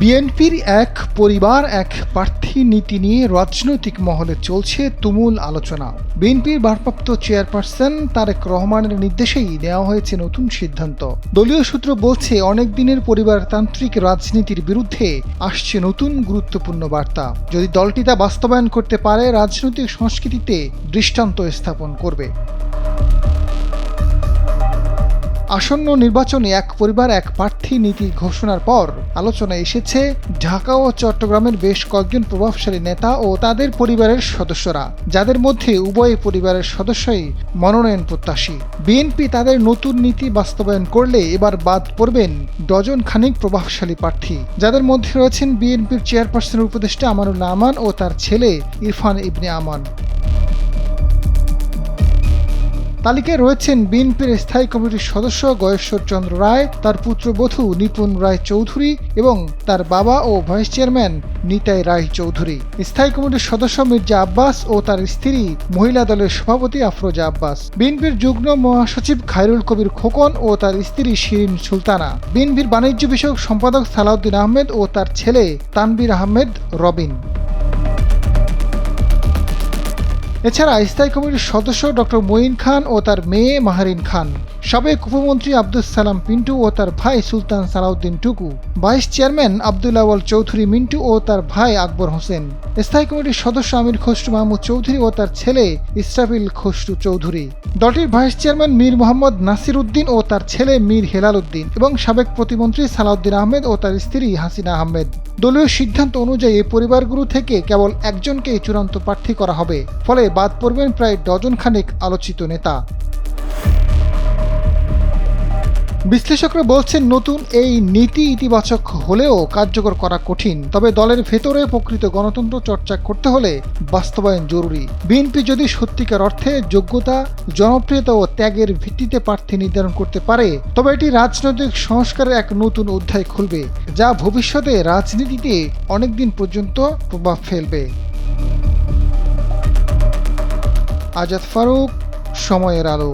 বিএনপির এক পরিবার, এক প্রার্থী নীতি নিয়ে রাজনৈতিক মহলে চলছে তুমুল আলোচনা। বিএনপির ভারপ্রাপ্ত চেয়ারপারসন তারেক রহমানের নির্দেশেই নেওয়া হয়েছে নতুন সিদ্ধান্ত। দলীয় সূত্র বলছে, অনেক দিনের পরিবারতান্ত্রিক রাজনীতির বিরুদ্ধে আসছে নতুন গুরুত্বপূর্ণ বার্তা। যদি দলটি তা বাস্তবায়ন করতে পারে, রাজনৈতিক সংস্কৃতিতে দৃষ্টান্ত স্থাপন করবে। আসন্ন নির্বাচনে এক পরিবার, এক প্রার্থী নীতি ঘোষণার পর আলোচনায় এসেছে ঢাকা ও চট্টগ্রামের বেশ কয়েকজন প্রভাবশালী নেতা ও তাদের পরিবারের সদস্যরা, যাদের মধ্যে উভয় পরিবারের সদস্যই মনোনয়ন প্রত্যাশী। বিএনপি তাদের নতুন নীতি বাস্তবায়ন করলে এবার বাদ পড়বেন ডজন খানিক প্রভাবশালী প্রার্থী। যাদের মধ্যে রয়েছেন বিএনপির চেয়ারপারসনের উপদেষ্টা আমানুল্লাহ আমান ও তার ছেলে ইরফান ইবনে আমান। তালিকায় রয়েছেন বিএনপির স্থায়ী কমিটির সদস্য গয়েশ্বর চন্দ্র রায়, তার পুত্রবধূ নিপুণ রায় চৌধুরী এবং তার বাবা ও ভাইস চেয়ারম্যান নিতাই রায় চৌধুরী। স্থায়ী কমিটির সদস্য মির্জা আব্বাস ও তার স্ত্রী মহিলা দলের সভাপতি আফরোজা আব্বাস। বিএনপির যুগ্ম মহাসচিব খায়রুল কবির খোকন ও তার স্ত্রী শিরিন সুলতানা। বিএনপির বাণিজ্য বিষয়ক সম্পাদক সালাউদ্দিন আহমেদ ও তার ছেলে তানবির আহমেদ রবিন। এছাড়া স্থায়ী কমিটির সদস্য ডক্টর মঈন খান ও তার মেয়ে মাহারিন খান। সাবেক উপমন্ত্রী আব্দুল সালাম পিন্টু ও তার ভাই সুলতান সালাউদ্দিন টুকু, ভাইস চেয়ারম্যান আব্দুল আওয়াল চৌধুরী মিন্টু ও তার ভাই আকবর হোসেন। স্থায়ী কমিটির সদস্য আমির খসরু মাহমুদ চৌধুরী ও তার ছেলে ইসরাফিল খসরু চৌধুরী। দলটির ভাইস চেয়ারম্যান মীর মোহাম্মদ নাসির উদ্দিন ও তার ছেলে মীর হেলাল উদ্দিন এবং সাবেক প্রতিমন্ত্রী সালাউদ্দিন আহমেদ ও তার স্ত্রী হাসিনা আহমেদ। দলীয় সিদ্ধান্ত অনুযায়ী এই পরিবারগুলো থেকে কেবল একজনকেই চূড়ান্ত প্রার্থী করা হবে। ফলে বাদ পড়বেন প্রায় ডজন খানেক আলোচিত নেতা। বিশ্লেষকরা বলছেন, নতুন এই নীতি ইতিবাচক হলেও কার্যকর করা কঠিন। তবে দলের ভেতরে প্রকৃত গণতন্ত্র চর্চা করতে হলে বাস্তবায়ন জরুরি। বিএনপি যদি সত্যিকার অর্থে যোগ্যতা, জনপ্রিয়তা ও ত্যাগের ভিত্তিতে প্রার্থী নির্ধারণ করতে পারে, তবে এটি রাজনৈতিক সংস্কারের এক নতুন অধ্যায় খুলবে, যা ভবিষ্যতে রাজনীতিতে অনেকদিন পর্যন্ত প্রভাব ফেলবে। আজাদ ফারুক সময়ের আলো।